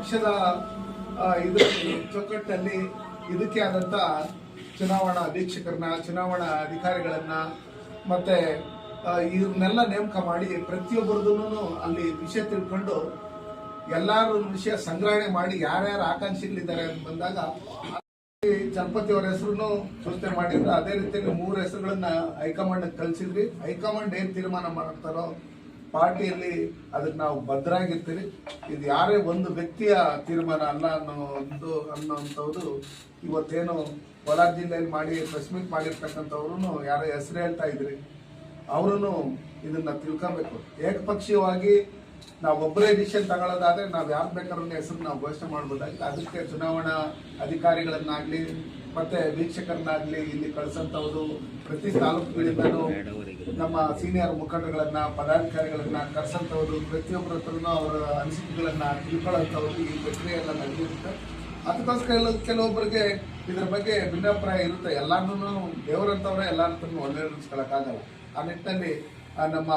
ಪಕ್ಷದ ಇದರಲ್ಲಿ ಚೌಕಟ್ಟಲ್ಲಿ ಇದಕ್ಕೆ ಆದಂತ ಚುನಾವಣಾ ಅಧೀಕ್ಷಕರನ್ನ, ಚುನಾವಣಾ ಅಧಿಕಾರಿಗಳನ್ನ, ಮತ್ತೆ ಇವ್ರನ್ನೆಲ್ಲ ನೇಮಕ ಮಾಡಿ ಪ್ರತಿಯೊಬ್ಬರದನ್ನು ಅಲ್ಲಿ ವಿಷಯ ತಿಳ್ಕೊಂಡು ಎಲ್ಲಾರು ವಿಷಯ ಸಂಗ್ರಹಣೆ ಮಾಡಿ ಯಾರ್ಯಾರು ಆಕಾಂಕ್ಷಿಗಳಿದ್ದಾರೆ ಅಂತ ಬಂದಾಗ ಚಲಪತಿ ಅವರ ಹೆಸರು ಸೂಚನೆ ಮಾಡಿದ್ರು. ಅದೇ ರೀತಿಯಲ್ಲಿ ಮೂರು ಹೆಸರುಗಳನ್ನ ಹೈಕಮಾಂಡ್ ಕಳಿಸಿದ್ರಿ ಹೈಕಮಾಂಡ್ ಏನ್ ತೀರ್ಮಾನ ಮಾಡ್ತಾರೋ ಪಾರ್ಟಿಯಲ್ಲಿ ಅದಕ್ಕೆ ನಾವು ಭದ್ರಾಗಿರ್ತೀವಿ ಇದು ಯಾರೇ ಒಂದು ವ್ಯಕ್ತಿಯ ತೀರ್ಮಾನ ಅಲ್ಲ ಅನ್ನೋ ಒಂದು ಅನ್ನೋವಂಥವ್ರು ಇವತ್ತೇನು ಕೋಲಾರ ಜಿಲ್ಲೆಯಲ್ಲಿ ಮಾಡಿ ಪ್ರೆಸ್ ಮೀಟ್ ಮಾಡಿರ್ತಕ್ಕಂಥವ್ರು ಯಾರೋ ಹೆಸರು ಹೇಳ್ತಾ ಇದ್ರಿ. ಅವರು ಇದನ್ನ ತಿಳ್ಕೊಬೇಕು. ಏಕಪಕ್ಷೀಯವಾಗಿ ನಾವು ಒಬ್ಬರೇ ಡಿಸಿಷನ್ ತಗೊಳ್ಳೋದಾದ್ರೆ ನಾವು ಯಾರು ಬೇಕಾದ್ರೂ ಹೆಸರು ನಾವು ಘೋಷಣೆ ಮಾಡ್ಬೋದಾಗಿತ್ತು ಅದಕ್ಕೆ ಚುನಾವಣಾ ಅಧಿಕಾರಿಗಳನ್ನಾಗಲಿ, ಮತ್ತೆ ವೀಕ್ಷಕರನ್ನಾಗಲಿ ಇಲ್ಲಿ ಕಳ್ಸಂತವ್ರು, ಪ್ರತಿ ತಾಲೂಕುಗಳಿಂದನೂ ನಮ್ಮ ಸೀನಿಯರ್ ಮುಖಂಡಗಳನ್ನ, ಪದಾಧಿಕಾರಿಗಳನ್ನ ಕರ್ಸಂತವ್ರು, ಪ್ರತಿಯೊಬ್ಬರ ಹತ್ರನೂ ಅವರ ಅನಿಸಿಕೆಗಳನ್ನ ತಿಳ್ಕೊಳ್ಳೋಂಥವ್ರು ಈ ಪ್ರಕ್ರಿಯೆ ಎಲ್ಲ ನಡೆದಿರುತ್ತೆ. ಅದಕ್ಕೋಸ್ಕರ ಎಲ್ಲ ಕೆಲವೊಬ್ಬರಿಗೆ ಇದ್ರ ಬಗ್ಗೆ ಭಿನ್ನಾಭಿಪ್ರಾಯ ಇರುತ್ತೆ. ಎಲ್ಲಾರ್ನೂ ದೇವರಂತವ್ರೆ ಎಲ್ಲರ ಹತ್ರನೂ ಒಳ್ಳೆ ನಡೆಸ್ಕೊಳಕ್ಕಾಗಲ್ಲ. ಆ ನಿಟ್ಟಿನಲ್ಲಿ ನಮ್ಮ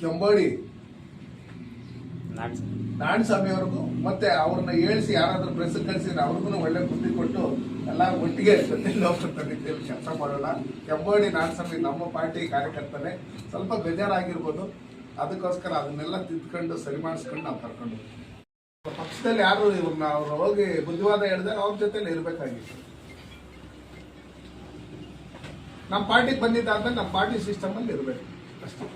ಕೆಂಬೋಡಿ ನಾಡಸ್ವಾಮಿಯವ್ರಿಗೂ ಅವ್ರಿಗೂ ಮತ್ತೆ ಅವ್ರನ್ನ ಏಳಿಸಿ ಯಾರಾದ್ರೂ ಪ್ರೆಸ್ ಕಳಿಸಿದ್ರೆ ಅವ್ರಿಗೂ ಒಳ್ಳೆ ಬುದ್ಧಿ ಕೊಟ್ಟು ಎಲ್ಲ ಒಟ್ಟಿಗೆ ಹೋಗ್ತಂತ ಕೆಲಸ ಮಾಡೋಣ ಕೆಂಬೋಡಿ ನಾಡಸ್ವಾಮಿ ನಮ್ಮ ಪಾರ್ಟಿ ಕಾರ್ಯಕರ್ತನೇ. ಸ್ವಲ್ಪ ಬೇಜಾರಾಗಿರ್ಬೋದು. ಅದಕ್ಕೋಸ್ಕರ ಅದನ್ನೆಲ್ಲ ತಿದ್ಕೊಂಡು ಸರಿ ಮಾಡಿಸ್ಕೊಂಡು ನಾವು ಕರ್ಕೊಂಡು ಪಕ್ಷದಲ್ಲಿ ಯಾರು ಇವ್ರನ್ನ ಅವ್ರು ಹೋಗಿ ಬುದ್ಧಿವಾದ ಹೇಳಿದಾಗ ಅವ್ರ ಜೊತೆಲಿ ಇರಬೇಕಾಗಿತ್ತು. ನಮ್ಮ ಪಾರ್ಟಿಗೆ ಬಂದಿದ್ದಾದ್ಮೇಲೆ ನಮ್ಮ ಪಾರ್ಟಿ ಸಿಸ್ಟಮ್ ಅಲ್ಲಿ ಇರ್ಬೇಕು. ಅಷ್ಟೇ.